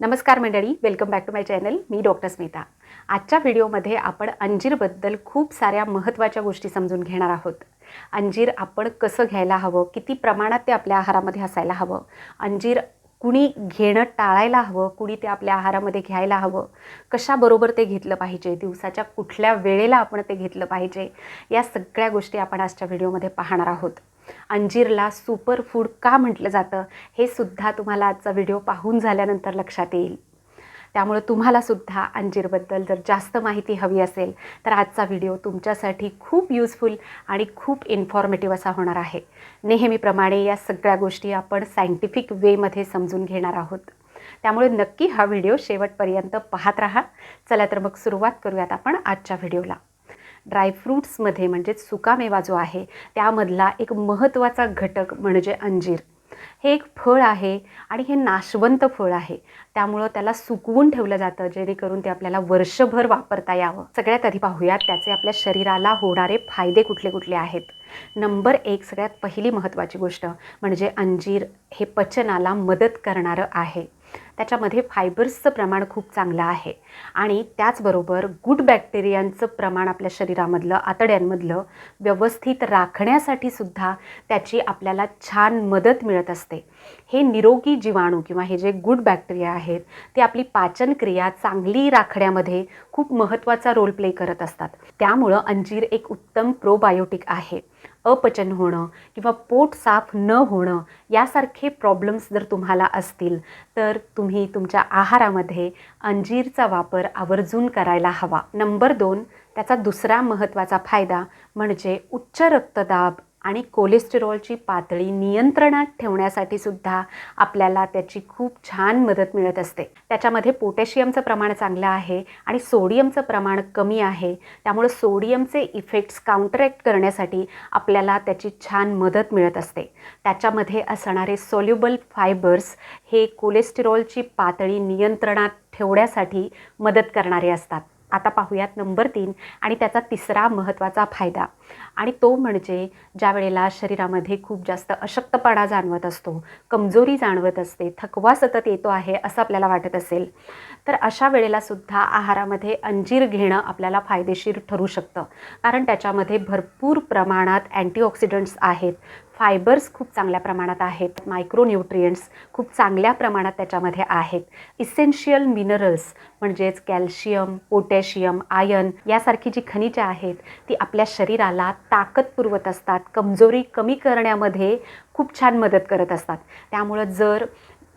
नमस्कार मंडळी welcome back to my channel me doctor Smita. आजच्या व्हिडिओमध्ये आपण अंजीरबद्दल खूप साऱ्या महत्त्वाच्या गोष्टी समजून घेणार आहोत. अंजीर आपण कसं घ्यायला हवं किती प्रमाणात ते आपल्या आहारामध्ये असायला हवं अंजीर कुणी घेणं टाळायला हवं कुणी ते आपल्या आहारामध्ये घ्यायला हवं कशाबरोबर ते घेतलं पाहिजे दिवसाच्या कुठल्या वेळेला आपण ते घेतलं पाहिजे या सगळ्या गोष्टी आपण आजच्या व्हिडिओमध्ये पाहणार आहोत. अंजीरला सुपर फूड का म्हटलं जातं हे सुद्धा तुम्हाला आजचा व्हिडिओ पाहून झाल्यानंतर लक्षात येईल. त्यामुळे तुम्हाला सुद्धा अंजीरबद्दल जर जास्त माहिती हवी असेल तर आजचा व्हिडिओ तुमच्यासाठी खूप युजफुल आणि खूप इन्फॉर्मेटिव्ह असा होणार आहे. नेहमीप्रमाणे या सगळ्या गोष्टी आपण सायंटिफिक वेमध्ये समजून घेणार आहोत. त्यामुळे नक्की हा व्हिडिओ शेवटपर्यंत पाहत राहा. चला तर मग सुरुवात करूयात आपण आजच्या व्हिडिओला. ड्रायफ्रूट्समध्ये म्हणजेच सुकामेवा जो आहे त्यामधला एक महत्त्वाचा घटक म्हणजे अंजीर. हे एक फळ आहे आणि हे नाशवंत फळ आहे. त्यामुळं त्याला सुकवून ठेवलं जातं जेणेकरून ते आपल्याला वर्षभर वापरता यावं. सगळ्यात आधी पाहूयात त्याचे आपल्या शरीराला होणारे फायदे कुठले कुठले आहेत? नंबर एक सगळ्यात पहिली महत्त्वाची गोष्ट म्हणजे अंजीर हे पचनाला मदत करणारं आहे. त्याच्यामध्ये फायबर्सचं प्रमाण खूप चांगलं आहे. आणि त्याचबरोबर गुड बॅक्टेरियांचं प्रमाण आपल्या शरीरामधलं आतड्यांमधलं व्यवस्थित राखण्यासाठी सुद्धा त्याची आपल्याला छान मदत मिळत असते. हे निरोगी जीवाणू किंवा हे जे गुड बॅक्टेरिया आहेत ते आपली पाचनक्रिया चांगली राखण्यामध्ये खूप महत्त्वाचा रोल प्ले करत असतात. त्यामुळं अंजीर एक उत्तम प्रोबायोटिक आहे. अपचन होणं किंवा पोट साफ न होणं यासारखे प्रॉब्लेम्स जर तुम्हाला असतील तर तुम्ही तुमच्या आहारामध्ये अंजीरचा वापर आवर्जून करायला हवा. नंबर दोन त्याचा दुसरा महत्त्वाचा फायदा म्हणजे उच्च रक्तदाब आणि कोलेस्टेरॉलची पातळी नियंत्रणात ठेवण्यासाठी सुद्धा आपल्याला त्याची खूप छान मदत मिळत असते. त्याच्यामध्ये पोटॅशियमचं प्रमाण चांगलं आहे आणि सोडियमचं प्रमाण कमी आहे. त्यामुळे सोडियमचे इफेक्ट्स काउंटरॅक्ट करण्यासाठी आपल्याला त्याची छान मदत मिळत असते. त्याच्यामध्ये असणारे सोल्युबल फायबर्स हे कोलेस्टेरॉलची पातळी नियंत्रणात ठेवण्यासाठी मदत करणारे असतात. आता पाहूयात नंबर तीन आणि त्याचा तिसरा महत्त्वाचा फायदा. आणि तो म्हणजे ज्या वेळेला शरीरामध्ये खूप जास्त अशक्तपणा जाणवत असतो कमजोरी जाणवत असते थकवा सतत येतो आहे असं आपल्याला वाटत असेल तर अशा वेळेला सुद्धा आहारामध्ये अंजीर घेणं आपल्याला फायदेशीर ठरू शकतं. कारण त्याच्यामध्ये भरपूर प्रमाणात अँटीऑक्सिडंट्स आहेत फायबर्स खूप चांगल्या प्रमाणात आहेत मायक्रोन्यूट्रियंट्स खूप चांगल्या प्रमाणात त्याच्यामध्ये आहेत. इसेन्शियल मिनरल्स म्हणजेच कॅल्शियम पोटॅशियम आयन यासारखी जी खनिजे आहेत ती आपल्या शरीराला ताकद पुरवत असतात कमजोरी कमी करण्यामध्ये खूप छान मदत करत असतात. त्यामुळं जर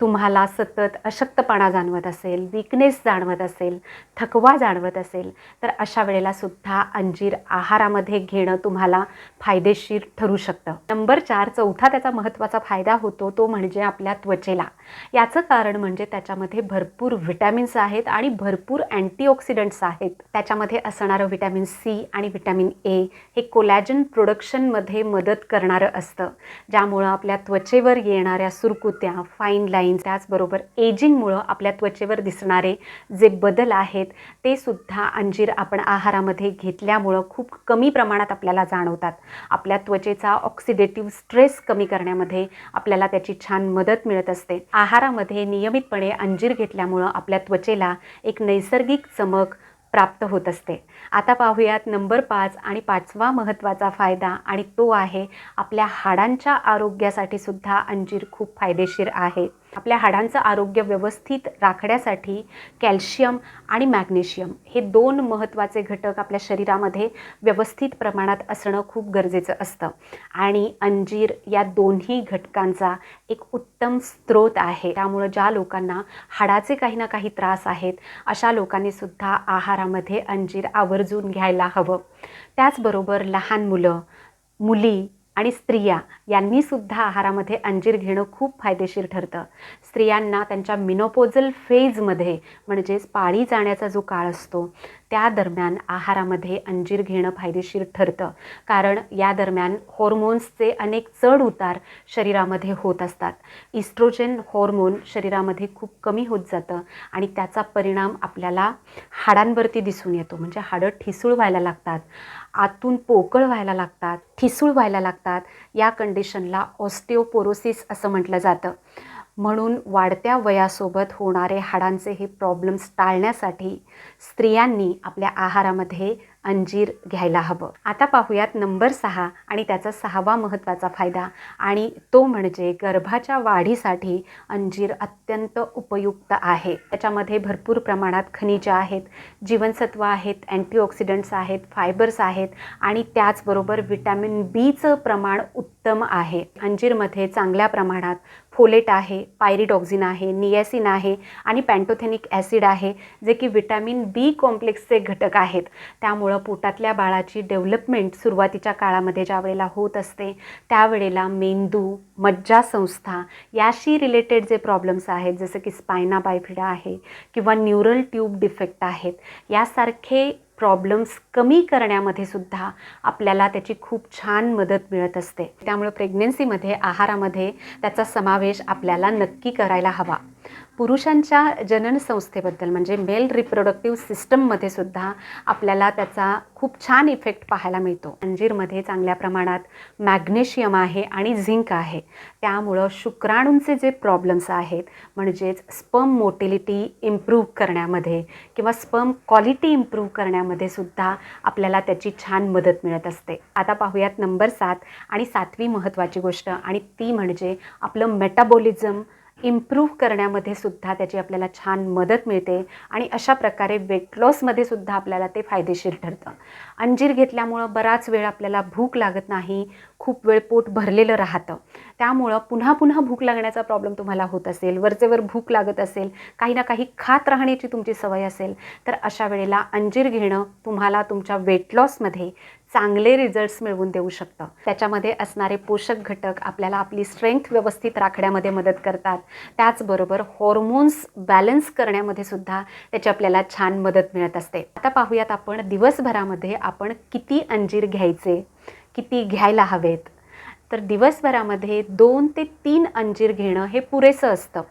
तुम्हाला सतत अशक्तपणा जाणवत असेल विकनेस जाणवत असेल थकवा जाणवत असेल तर अशा वेळेला सुद्धा अंजीर आहारामध्ये घेणं तुम्हाला फायदेशीर ठरू शकतं. नंबर चार चौथा त्याचा महत्त्वाचा फायदा होतो तो म्हणजे आपल्या त्वचेला. याचं कारण म्हणजे त्याच्यामध्ये भरपूर व्हिटॅमिन्स आहेत आणि भरपूर अँटीऑक्सिडंट्स आहेत. त्याच्यामध्ये असणारं व्हिटॅमिन सी आणि व्हिटॅमिन ए हे कोलॅजन प्रोडक्शनमध्ये मदत करणारं असतं. ज्यामुळं आपल्या त्वचेवर येणाऱ्या सुरकुत्या फाईन लाईन्स त्याचबरोबर एजिंगमुळं आपल्या त्वचेवर दिसणारे जे बदल आहेत ते सुद्धा अंजीर आपण आहारामध्ये घेतल्यामुळं खूप कमी प्रमाणात आपल्याला जाणवतात. आपल्या त्वचेचा ऑक्सिडेटिव्ह स्ट्रेस कमी करण्यामध्ये आपल्याला त्याची छान मदत मिळत असते. आहारामध्ये नियमितपणे अंजीर घेतल्यामुळं आपल्या त्वचेला एक नैसर्गिक चमक प्राप्त होत असते. आता पाहूयात नंबर पाच आणि पाचवा महत्त्वाचा फायदा आणि तो आहे आपल्या हाडांच्या आरोग्यासाठी सुद्धा अंजीर खूप फायदेशीर आहे. आपल्या हाडांचं आरोग्य व्यवस्थित राखण्यासाठी कॅल्शियम आणि मॅग्नेशियम हे दोन महत्त्वाचे घटक आपल्या शरीरामध्ये व्यवस्थित प्रमाणात असणं खूप गरजेचं असतं. आणि अंजीर या दोन्ही घटकांचा एक उत्तम स्रोत आहे. त्यामुळं ज्या लोकांना हाडाचे काही ना काही त्रास आहेत अशा लोकांनी सुद्धा आहारामध्ये अंजीर आवर्जून घ्यायला हवं. त्याचबरोबर लहान मुलं मुली आणि स्त्रिया यांनीसुद्धा आहारामध्ये अंजीर घेणं खूप फायदेशीर ठरतं. स्त्रियांना त्यांच्या मिनोपोजल फेजमध्ये म्हणजेच पाळी जाण्याचा जो काळ असतो त्या दरम्यान आहारामध्ये अंजीर घेणं फायदेशीर ठरतं. कारण या दरम्यान हॉर्मोन्सचे अनेक चढ उतार शरीरामध्ये होत असतात. इस्ट्रोजेन हॉर्मोन शरीरामध्ये खूप कमी होत जातं आणि त्याचा परिणाम आपल्याला हाडांवरती दिसून येतो. म्हणजे हाडं ठिसूळ व्हायला लागतात. आतून पोकळ व्हायला लागतात ठिसूळ व्हायला लागतात. या कंडिशनला ऑस्टिओपोरोसिस असं म्हटलं जातं. म्हणून वाढत्या वयासोबत होणारे हाडांचे हे प्रॉब्लेम्स टाळण्यासाठी स्त्रियांनी आपल्या आहारामध्ये अंजीर घ्यायला हवं. आता पाहूयात नंबर सहा आणि त्याचा सहावा महत्त्वाचा फायदा आणि तो म्हणजे गर्भाच्या वाढीसाठी अंजीर अत्यंत उपयुक्त आहे. त्याच्यामध्ये भरपूर प्रमाणात खनिजं आहेत जीवनसत्व आहेत अँटीऑक्सिडंट्स आहेत फायबर्स आहेत आणि त्याचबरोबर विटॅमिन बीचं प्रमाण उत्तम आहे. अंजीरमध्ये चांगल्या प्रमाणात फोलेट आहे पायरिडॉक्झिन आहे नियासिन आहे आणि पॅन्टोथेनिक ॲसिड आहे जे की विटॅमिन बी कॉम्प्लेक्सचे घटक आहेत. त्यामुळं पोटातल्या बाळाची डेव्हलपमेंट सुरुवातीच्या काळामध्ये ज्या वेळेला होत असते त्यावेळेला मेंदू मज्जासंस्था याशी रिलेटेड जे प्रॉब्लेम्स आहेत जसं की स्पायना बायफिडा आहे किंवा न्यूरल ट्यूब डिफेक्ट आहेत यासारखे प्रॉब्लेम्स कमी करण्यामध्ये सुद्धा आपल्याला त्याची खूप छान मदत मिळत असते. त्यामुळे प्रेग्नेन्सीमध्ये आहारामध्ये त्याचा समावेश आपल्याला नक्की करायला हवा. पुरुषांच्या जनन संस्थेबद्दल म्हणजे मेल रिप्रोडक्टिव्ह सिस्टममध्ये सुद्धा आपल्याला त्याचा खूप छान इफेक्ट पाहायला मिळतो. अंजीरमध्ये चांगल्या प्रमाणात मॅग्नेशियम आहे आणि झिंक आहे. त्यामुळं शुक्राणूंचे जे प्रॉब्लेम्स आहेत म्हणजेच स्पर्म मोटिलिटी इम्प्रूव्ह करण्यामध्ये किंवा स्पर्म क्वालिटी इम्प्रूव्ह करण्यामध्ये सुद्धा आपल्याला त्याची छान मदत मिळत असते. आता पाहूयात नंबर सात आणि सातवी महत्त्वाची गोष्ट आणि ती म्हणजे आपलं मेटाबॉलिझम इम्प्रूव्ह करण्यामध्ये सुद्धा त्याची आपल्याला छान मदत मिळते आणि अशा प्रकारे वेट लॉसमध्ये सुद्धा आपल्याला ते फायदेशीर ठरतं. अंजीर घेतल्यामुळं बराच वेळ आपल्याला भूक लागत नाही खूप वेळ पोट भरलेलं राहतं. त्यामुळं पुन्हा पुन्हा भूक लागण्याचा प्रॉब्लेम तुम्हाला होत असेल वरचेवर भूक लागत असेल काही ना काही खात राहण्याची तुमची सवय असेल तर अशा वेळेला अंजीर घेणं तुम्हाला तुमच्या वेट लॉसमध्ये चांगले रिझल्ट्स मिळवून देऊ शकतं. त्याच्यामध्ये असणारे पोषक घटक आपल्याला आपली स्ट्रेंथ व्यवस्थित राखण्यामध्ये मदत करतात. त्याचबरोबर हॉर्मोन्स बॅलन्स करण्यामध्ये सुद्धा त्याची आपल्याला छान मदत मिळत असते. आता पाहूयात आपण दिवसभरामध्ये आपण किती अंजीर घ्यायचे किती घ्यायला हवेत. तर दिवसभरामध्ये दोन ते तीन अंजीर घेणं हे पुरेसं असतं.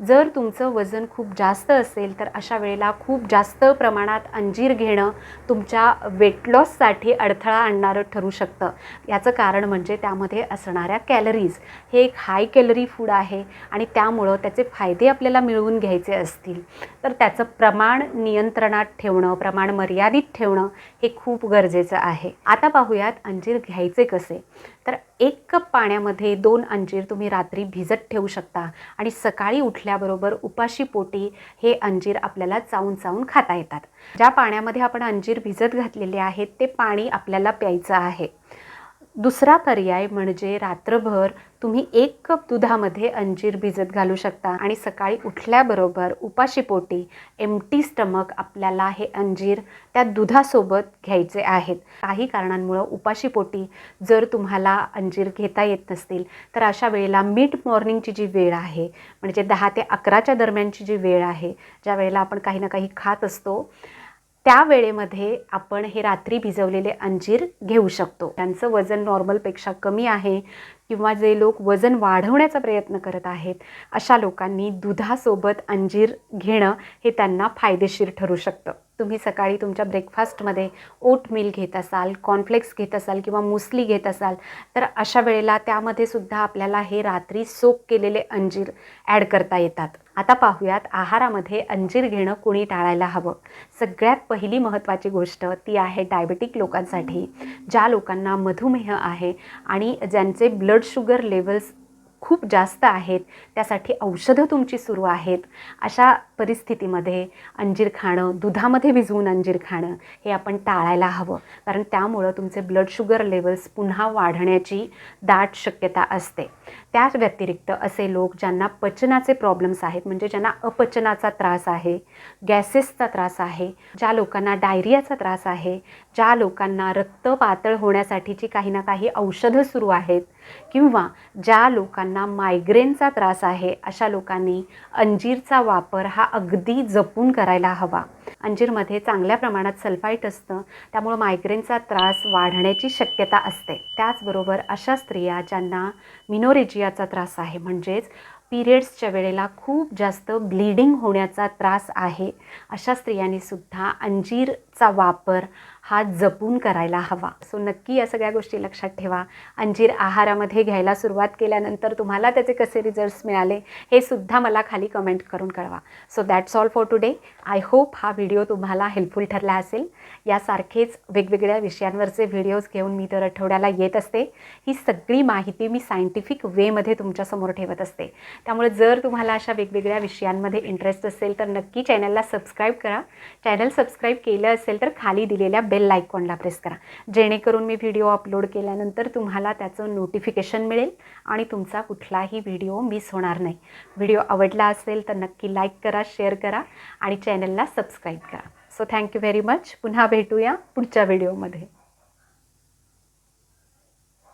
जर तुमचं वजन खूप जास्त असेल तर अशा वेळेला खूप जास्त प्रमाणात अंजीर घेणं तुमच्या वेट लॉससाठी अडथळा आणणारं ठरू शकतं. याचं कारण म्हणजे त्यामध्ये असणाऱ्या कॅलरीज हे एक हाय कॅलरी फूड आहे आणि त्यामुळं त्याचे फायदे आपल्याला मिळवून घ्यायचे असतील. तर त्याचं प्रमाण नियंत्रणात ठेवणं प्रमाण मर्यादित ठेवणं हे खूप गरजेचं आहे. आता पाहूयात अंजीर घ्यायचे कसे. तर एक कप पाण्यामध्ये दोन अंजीर तुम्ही रात्री भिजत ठेवू शकता आणि सकाळी उठल्या उठल्याबरोबर उपाशी पोटी हे अंजीर आपल्याला चावून चावून खाता येतात. ज्या पाण्यामध्ये आपण अंजीर भिजत घातलेले आहेत ते पाणी आपल्याला प्यायचं आहे. दुसरा पर्याय म्हणजे रात्रभर तुम्ही एक कप दुधामध्ये अंजीर भिजत घालू शकता. आणि सकाळी उठल्याबरोबर उपाशीपोटी एमटी स्टमक आपल्याला हे अंजीर त्या दुधासोबत घ्यायचे आहेत. काही कारणांमुळं उपाशीपोटी जर तुम्हाला अंजीर घेता येत नसतील तर अशा वेळेला मिड मॉर्निंगची जी वेळ आहे म्हणजे दहा ते अकराच्या दरम्यानची जी वेळ आहे ज्या वेळेला आपण काही ना काही खात असतो त्या वेळेमध्ये आपण हे रात्री भिजवलेले अंजीर घेऊ शकतो. त्यांचं वजन नॉर्मलपेक्षा कमी आहे किंवा जे लोक वजन वाढवण्याचा प्रयत्न करत आहेत अशा लोकांनी दुधासोबत अंजीर घेणं हे त्यांना फायदेशीर ठरू शकतं. तुम्ही सकाळी तुमच्या ब्रेकफास्टमध्ये ओट मिल घेत असाल कॉर्नफ्लेक्स घेत असाल किंवा मुसली घेत असाल तर अशा वेळेला त्यामध्ये सुद्धा आपल्याला हे रात्री सोप केलेले अंजीर ॲड करता येतात. आता पाहूयात आहारामध्ये अंजीर घेणं कोणी टाळायला हवं. सगळ्यात पहिली महत्त्वाची गोष्ट ती आहे डायबेटिक लोकांसाठी ज्या लोकांना मधुमेह आहे आणि ज्यांचे ब्लड शुगर लेवल्स खूप जास्त आहेत त्यासाठी औषधं तुमची सुरू आहेत. अशा परिस्थितीमध्ये अंजीर खाणं दुधामध्ये भिजवून अंजीर खाणं हे आपण टाळायला हवं. कारण त्यामुळं तुमचे ब्लड शुगर लेवल्स पुन्हा वाढण्याची दाट शक्यता असते. त्याच व्यतिरिक्त असे लोक ज्यांना पचनाचे प्रॉब्लेम्स आहेत म्हणजे ज्यांना अपचनाचा त्रास आहे गॅसेसचा त्रास आहे ज्या लोकांना डायरियाचा त्रास आहे ज्या लोकांना रक्त पातळ होण्यासाठीची काही ना काही औषधं सुरू आहेत किंवा ज्या लोकांना मायग्रेनचा त्रास आहे अशा लोकांनी अंजीरचा वापर हा अगदी जपून करायला हवा. अंजीरमध्ये चांगल्या प्रमाणात सल्फाईट असतं त्यामुळं मायग्रेनचा त्रास वाढण्याची शक्यता असते. त्याचबरोबर अशा स्त्रिया ज्यांना मिनोरेजियाचा त्रास आहे म्हणजेच पिरियड्सच्या वेळेला खूप जास्त ब्लिडिंग होण्याचा त्रास आहे अशा स्त्रियांनीसुद्धा अंजीरचा वापर हा जपून करायला हवा. सो नक्की या सगळ्या गोष्टी लक्षात ठेवा. अंजीर आहारामध्ये घ्यायला सुरुवात केल्यानंतर तुम्हाला त्याचे कसे रिझल्ट्स मिळाले हे सुद्धा मला खाली कमेंट करून कळवा. So that's all for today I hope हा व्हिडिओ तुम्हाला हेल्पफुल ठरला असेल. यासारखेच वेगवेगळ्या विषयांवरचे व्हिडिओज घेऊन मी दर आठवड्याला येत असते. ही सगळी माहिती मी सायंटिफिक वेमध्ये तुमच्यासमोर ठेवत असते. त्यामुळे जर तुम्हाला अशा वेगवेगळ्या विषयांमध्ये इंटरेस्ट असेल तर नक्की चॅनलला सबस्क्राईब करा. चॅनल सबस्क्राईब केलं असेल तर खाली दिलेल्या बेल आयकॉनला प्रेस करा. जेणेकरून मी व्हिडिओ अपलोड केल्यानंतर तुम्हाला त्याचं नोटिफिकेशन मिळेल आणि तुमचा कुठलाही व्हिडिओ मिस होणार नाही. व्हिडिओ आवडला असेल तर नक्की लाईक करा शेअर करा आणि चॅनलला सबस्क्राईब करा. सो थँक्यू व्हेरी मच पुन्हा भेटूया पुढच्या व्हिडिओमध्ये